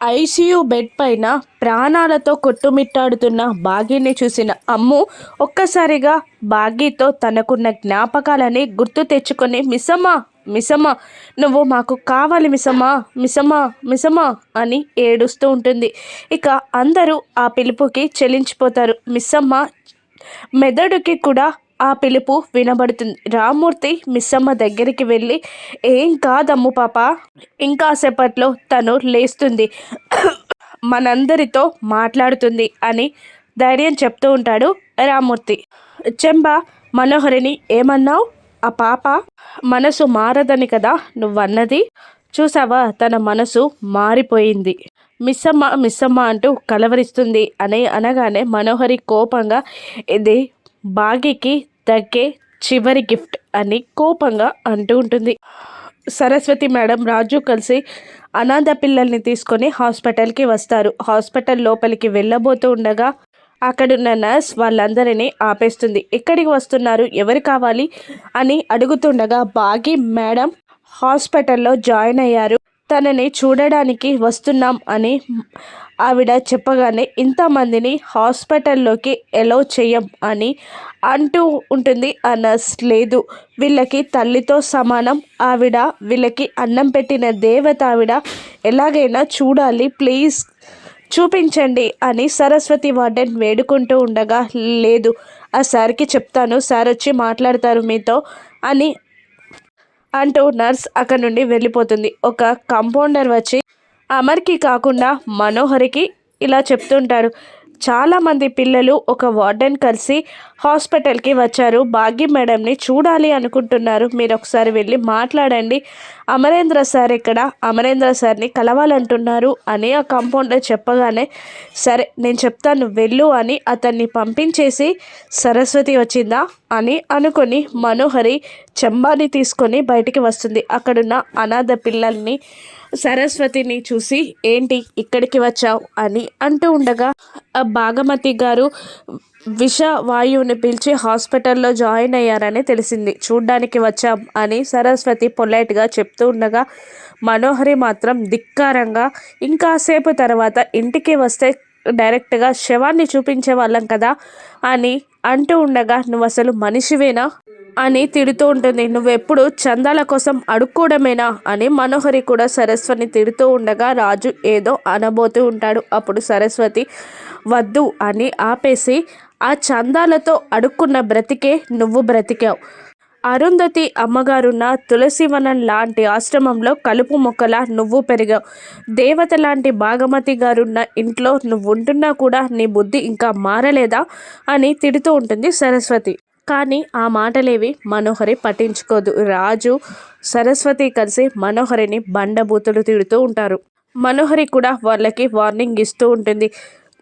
ICU bed పైన ప్రాణాలతో కొట్టుమిట్టాడుతున్న బాగీని చూసిన అమ్ము ఒక్కసారిగా బాగీతో తనకున్న జ్ఞాపకాలని గుర్తు తెచ్చుకొని మిసమ్మా మిసమ్మ నువ్వు మాకు కావాలి మిసమ్మా మిసమ్మా మిసమ్మా అని ఏడుస్తూ ఉంటుంది. ఇక అందరూ ఆ పిలుపుకి చెల్లించిపోతారు మిస్సమ్మ మెదడుకి కూడా ఆ పిలుపు వినబడుతుంది. రామూర్తి మిస్సమ్మ దగ్గరికి వెళ్ళి ఏం కాదమ్ము పాప ఇంకాసేపట్లో తను లేస్తుంది. మనందరితో మాట్లాడుతుంది అని ధైర్యం చెప్తూ ఉంటాడు రామూర్తి చెంబ మనోహరిని ఏమన్నావు? ఆ పాప మనసు మారదని కదా నువ్వన్నది? చూసావా తన మనసు మారిపోయింది. మిస్సమ్మ మిస్సమ్మ అంటూ కలవరిస్తుంది అని అనగానే మనోహరి కోపంగా ఇది బాగికి దక్కే చివరి గిఫ్ట్ అని కోపంగా అంటూ ఉంటుంది. సరస్వతి మేడం రాజు కలిసి అనాథ పిల్లల్ని తీసుకొని హాస్పిటల్కి వస్తారు. హాస్పిటల్ లోపలికి వెళ్ళబోతూ ఉండగా అక్కడున్న నర్స్ వాళ్ళందరినీ ఆపేస్తుంది. ఎక్కడికి వస్తున్నారు? ఎవరు కావాలి? అని అడుగుతుండగా బాగి మేడం హాస్పిటల్లో జాయిన్ అయ్యారు. తనని చూడడానికి వస్తున్నాం అని ఆవిడ చెప్పగానే ఇంతమందిని హాస్పిటల్లోకి ఎలో చేయం అని అంటూ ఉంటుంది. ఆ నర్స్ లేదు. వీళ్ళకి తల్లితో సమానం. ఆవిడ వీళ్ళకి అన్నం పెట్టిన దేవత ఆవిడ ఎలాగైనా చూడాలి. ప్లీజ్ చూపించండి అని సరస్వతి వార్డెన్ వేడుకుంటూ ఉండగా లేదు ఆ సార్కి చెప్తాను. సార్ వచ్చి మాట్లాడతారు మీతో అని అంటూ నర్స్ అక్కడి నుండి వెళ్ళిపోతుంది. ఒక కంపౌండర్ వచ్చి అమర్కి కాకుండా మనోహరికి ఇలా చెప్తుంటారు. చాలామంది పిల్లలు ఒక వార్డెన్ కలిసి హాస్పిటల్కి వచ్చారు. భాగ్య మేడంని చూడాలి అనుకుంటున్నారు. మీరు ఒకసారి వెళ్ళి మాట్లాడండి. అమరేంద్ర సార్ ఇక్కడ. అమరేంద్ర సార్ని కలవాలంటున్నారు అని ఆ కంపౌండర్ చెప్పగానే సరే నేను చెప్తాను. వెళ్ళు అని అతన్ని పంపించేసి సరస్వతి వచ్చిందా? అని అనుకొని మనోహరి చెంబాని తీసుకొని బయటికి వస్తుంది. అక్కడున్న అనాథ పిల్లల్ని సరస్వతిని చూసి ఏంటి ఇక్కడికి వచ్చావు? అని అంటూ ఉండగా ఆ భాగమతి గారు విష వాయువుని పిలిచి హాస్పిటల్లో జాయిన్ అయ్యారని తెలిసింది. చూడ్డానికి వచ్చాం అని సరస్వతి పొలైట్గా చెప్తూ ఉండగా మనోహరి మాత్రం ధిక్కారంగా ఇంకాసేపు తర్వాత ఇంటికి వస్తే డైరెక్ట్గా శవాన్ని చూపించే వాళ్ళం కదా అని అంటూ ఉండగా నువ్వు అసలు మనిషివేనా? అని తిడుతూ ఉంటుంది. నువ్వెప్పుడు చందాల కోసం అడుక్కోవడమేనా? అని మనోహరి కూడా సరస్వతిని తిడుతూ ఉండగా రాజు ఏదో అనబోతూ ఉంటాడు. అప్పుడు సరస్వతి వద్దు అని ఆపేసి ఆ చందాలతో అడుక్కున్న బ్రతికే నువ్వు బ్రతికావు. అరుంధతి అమ్మగారున్న తులసివనం లాంటి ఆశ్రమంలో కలుపు మొక్కల నువ్వు పెరిగావు. దేవత లాంటి భాగమతి గారున్న ఇంట్లో నువ్వు ఉంటున్నా కూడా నీ బుద్ధి ఇంకా మారలేదా? అని తిడుతూ ఉంటుంది సరస్వతి. కానీ ఆ మాటలేవి మనోహరి పట్టించుకోదు. రాజు సరస్వతి కలిసి మనోహరిని బండబూతులు తిడుతూ ఉంటారు. మనోహరి కూడా వాళ్ళకి వార్నింగ్ ఇస్తూ ఉంటుంది.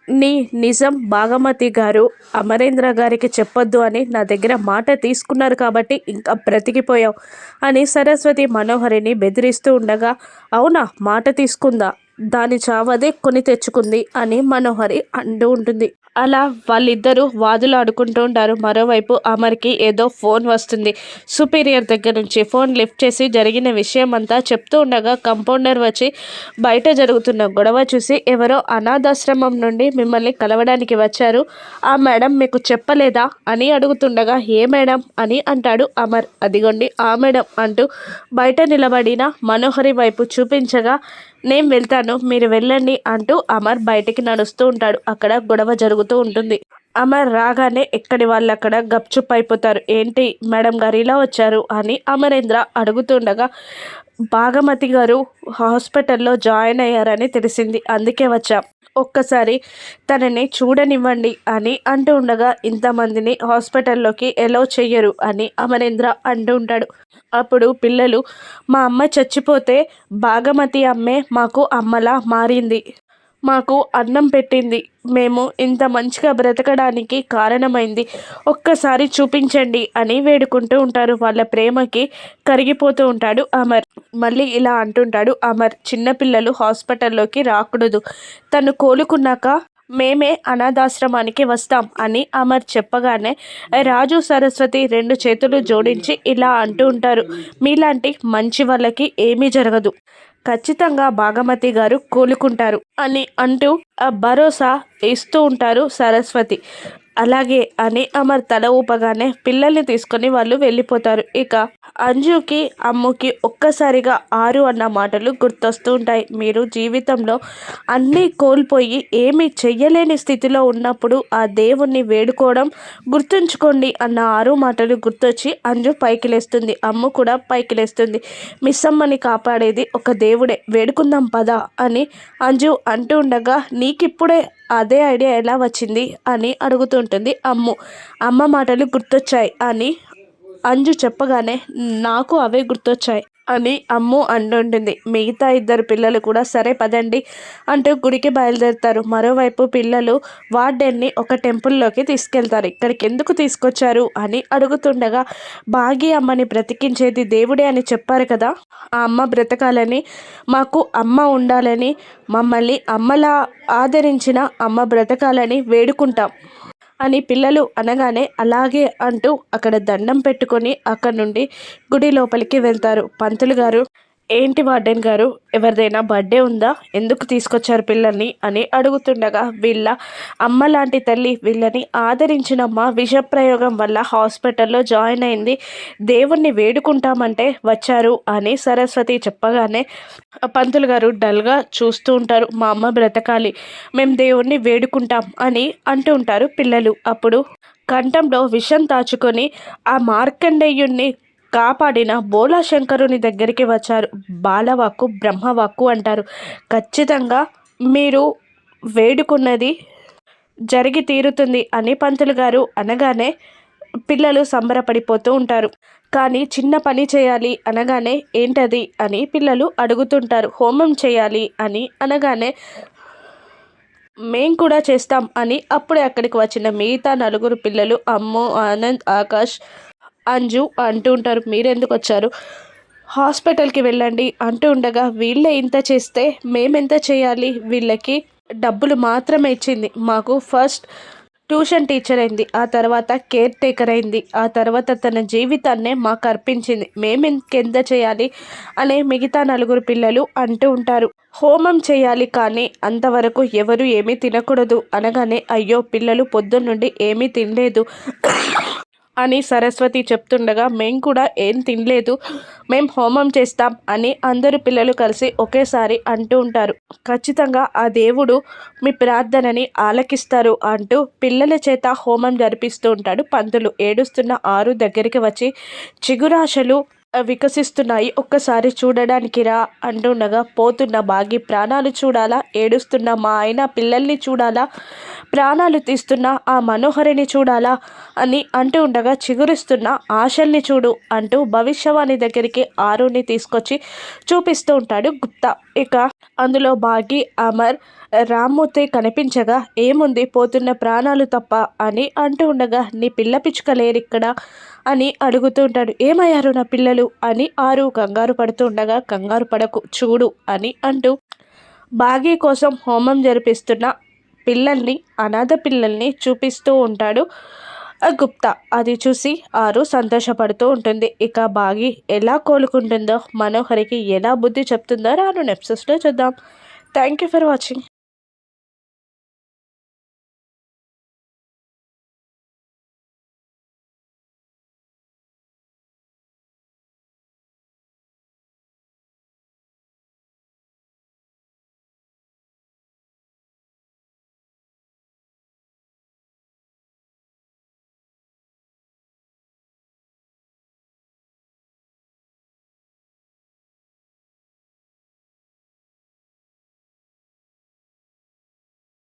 నీ నిజం భాగమతి గారు అమరేంద్ర గారికి చెప్పొద్దు అని నా దగ్గర మాట తీసుకున్నారు కాబట్టి ఇంకా బ్రతికిపోయావు అని సరస్వతి మనోహరిని బెదిరిస్తూ ఉండగా అవునా మాట తీసుకుందా? దాని చావదే కొని తెచ్చుకుంది అని మనోహరి అంటూ ఉంటుంది. అలా వాళ్ళిద్దరూ వాదులు ఆడుకుంటూ ఉంటారు. మరోవైపు అమర్కి ఏదో ఫోన్ వస్తుంది. సుపీరియర్ దగ్గర నుంచి ఫోన్ లిఫ్ట్ చేసి జరిగిన విషయం అంతా చెప్తూ ఉండగా కంపౌండర్ వచ్చి బయట జరుగుతున్న గొడవ చూసి ఎవరో అనాథాశ్రమం నుండి మిమ్మల్ని కలవడానికి వచ్చారు. ఆ మేడం మీకు చెప్పలేదా? అని అడుగుతుండగా ఏ మేడం? అని అంటాడు అమర్. అదిగోండి ఆ మేడం అంటూ బయట నిలబడిన మనోహరి వైపు చూపించగా నేను వెళ్తాను మీరు వెళ్ళండి అంటూ అమర్ బయటికి నడుస్తూ ఉంటాడు. అక్కడ గొడవ జరుగుతూ ఉంటుంది. అమర్ రాగానే ఎక్కడి వాళ్ళు అక్కడ గప్చుప్ అయిపోతారు. ఏంటి మేడం గారు ఇలా వచ్చారు అని అమరేంద్ర అడుగుతుండగా భాగమతి గారు హాస్పిటల్లో జాయిన్ అయ్యారని తెలిసింది. అందుకే వచ్చాం. ఒక్కసారి తనని చూడనివ్వండి అని అంటూ ఉండగా ఇంతమందిని హాస్పిటల్లోకి ఎలో చెయ్యరు అని అమరేంద్ర అంటూ ఉంటాడు. అప్పుడు పిల్లలు మా అమ్మ చచ్చిపోతే భాగమతి అమ్మే మాకు అమ్మలా మారింది. మాకు అన్నం పెట్టింది. మేము ఇంత మంచిగా బ్రతకడానికి కారణమైంది. ఒక్కసారి చూపించండి అని వేడుకుంటూ ఉంటారు. వాళ్ళ ప్రేమకి కరిగిపోతూ ఉంటాడు అమర్. మళ్ళీ ఇలా అంటుంటాడు అమర్ చిన్నపిల్లలు హాస్పిటల్లోకి రాకూడదు. తను కోలుకున్నాక మేమే అనాథాశ్రమానికి వస్తాం అని అమర్ చెప్పగానే రాజు సరస్వతి రెండు చేతులు జోడించి ఇలా అంటూ ఉంటారు. మీలాంటి మంచి వాళ్ళకి ఏమీ జరగదు. ఖచ్చితంగా భాగమతి గారు కోలుకుంటారు అని అంటూ ఆ భరోసా ఇస్తూ ఉంటారు సరస్వతి. అలాగే అని అమర్ తల ఊపగానే పిల్లల్ని తీసుకొని వాళ్ళు వెళ్ళిపోతారు. ఇక అంజుకి అమ్ముకి ఒక్కసారిగా ఆరు అన్న మాటలు గుర్తొస్తూ ఉంటాయి మీరు జీవితంలో అన్నీ కోల్పోయి ఏమీ చెయ్యలేని స్థితిలో ఉన్నప్పుడు ఆ దేవుణ్ణి వేడుకోవడం గుర్తుంచుకోండి అన్న ఆరు మాటలు గుర్తొచ్చి అంజు పైకి లేస్తుంది అమ్ము కూడా పైకి లేస్తుంది మిస్సమ్మని కాపాడేది ఒక దేవుడే. వేడుకుందాం పదా అని అంజు అంటూ ఉండగా నీకిప్పుడే అదే ఐడియా ఎలా వచ్చింది అని అడుగుతుంటుంది అమ్ము. అమ్మ మాటలు గుర్తొచ్చాయి అని అంజు చెప్పగానే నాకు అవే గుర్తొచ్చాయి అని అమ్ము అంటుంటుంది. మిగతా ఇద్దరు పిల్లలు కూడా సరే పదండి అంటూ గుడికి బయలుదేరుతారు. మరోవైపు పిల్లలు వార్డెన్ని ఒక టెంపుల్లోకి తీసుకెళ్తారు. ఇక్కడికి ఎందుకు తీసుకొచ్చారు? అని అడుగుతుండగా బాగి అమ్మని బ్రతికించేది దేవుడే అని చెప్పారు కదా ఆ అమ్మ బ్రతకాలని మాకు అమ్మ ఉండాలని మమ్మల్ని అమ్మలా ఆదరించిన అమ్మ బ్రతకాలని వేడుకుంటాం. అని పిల్లలు అనగానే అలాగే అంటూ అక్కడ దండం పెట్టుకొని అక్కడ నుండి గుడి లోపలికి వెళ్తారు. పంతులు గారు ఏంటి వార్డెన్ గారు? ఎవరిదైనా బర్త్డే ఉందా? ఎందుకు తీసుకొచ్చారు పిల్లల్ని? అని అడుగుతుండగా వీళ్ళ అమ్మ లాంటి తల్లి వీళ్ళని ఆదరించినమ్మ విషప్రయోగం వల్ల హాస్పిటల్లో జాయిన్ అయింది. దేవుణ్ణి వేడుకుంటామంటే వచ్చారు అని సరస్వతి చెప్పగానే పంతులు గారు డల్గా చూస్తూ ఉంటారు. మా అమ్మ బ్రతకాలి. మేము దేవుణ్ణి వేడుకుంటాం అని అంటూ ఉంటారు పిల్లలు. అప్పుడు కంఠంలో విషం దాచుకొని ఆ మార్కండేయుణ్ణి కాపాడిన బోలాశంకరుని దగ్గరికి వచ్చారు. బాలవాక్కు బ్రహ్మవాక్కు అంటారు. ఖచ్చితంగా మీరు వేడుకున్నది జరిగి తీరుతుంది అని పంతులు గారు అనగానే పిల్లలు సంబరపడిపోతూ ఉంటారు. కానీ చిన్న పని చేయాలి అనగానే ఏంటది అని పిల్లలు అడుగుతుంటారు. హోమం చేయాలి అని అనగానే మేం కూడా చేస్తాం అని అప్పుడే అక్కడికి వచ్చిన మిగతా నలుగురు పిల్లలు అమ్ము ఆనంద్ ఆకాష్ అంజు అంటూ ఉంటారు. మీరెందుకు వచ్చారు? హాస్పిటల్కి వెళ్ళండి అంటూ ఉండగా వీళ్ళే ఇంత చేస్తే మేమెంత చేయాలి? వీళ్ళకి డబ్బులు మాత్రమే ఇచ్చింది. మాకు ఫస్ట్ ట్యూషన్ టీచర్ అయింది. ఆ తర్వాత కేర్ టేకర్ అయింది. ఆ తర్వాత తన జీవితాన్నే మాకు అర్పించింది. మేము ఇంకెంత చేయాలి? అనే మిగతా నలుగురు పిల్లలు అంటూ ఉంటారు. హోమం చేయాలి కానీ అంతవరకు ఎవరు ఏమీ తినకూడదు అనగానే అయ్యో పిల్లలు పొద్దున్నుండి ఏమీ తినలేదు. అని సరస్వతి చెప్తుండగా మేం కూడా ఏం తినలేదు. మేం హోమం చేస్తాం అని అందరు పిల్లలు కలిసి ఒకేసారి అంటూ ఉంటారు. ఖచ్చితంగా ఆ దేవుడు మీ ప్రార్థనని ఆలకిస్తారు అంటూ పిల్లల చేత హోమం జరిపిస్తూ ఉంటాడు. పంతులు ఏడుస్తున్న ఆరు దగ్గరికి వచ్చి చిగురాశలు వికసిస్తున్నాయి. ఒక్కసారి చూడడానికి రా అంటుండగా పోతున్న బాగి ప్రాణాలు చూడాలా? ఏడుస్తున్న మా ఆయన పిల్లల్ని చూడాలా? ప్రాణాలు తీస్తున్న ఆ మనోహరిని చూడాలా? అని అంటూ ఉండగా చిగురిస్తున్న ఆశల్ని చూడు అంటూ భవిష్యవాణి దగ్గరికి ఆరుని తీసుకొచ్చి చూపిస్తూ ఉంటాడు గుప్తా. ఇక అందులో బాగి అమర్ రామ్మూర్తి కనిపించగా ఏముంది? పోతున్న ప్రాణాలు తప్ప అని అంటూ ఉండగా నీ పిల్ల పిచ్చుక లేరిక్కడ? అని అడుగుతూ ఉంటాడు. ఏమయ్యారు నా పిల్లలు? అని ఆరు కంగారు పడుతూ ఉండగా కంగారు పడకు చూడు అని అంటూ బాగీ కోసం హోమం జరిపిస్తున్న పిల్లల్ని అనాథ పిల్లల్ని చూపిస్తూ ఉంటాడు గుప్తా. అది చూసి ఆరు సంతోషపడుతూ ఉంటుంది. ఇక బాగి ఎలా కోలుకుంటుందో మనోహరికి ఎలా బుద్ధి చెప్తుందో రాను నెప్సెస్లో చూద్దాం. Thank you for watching.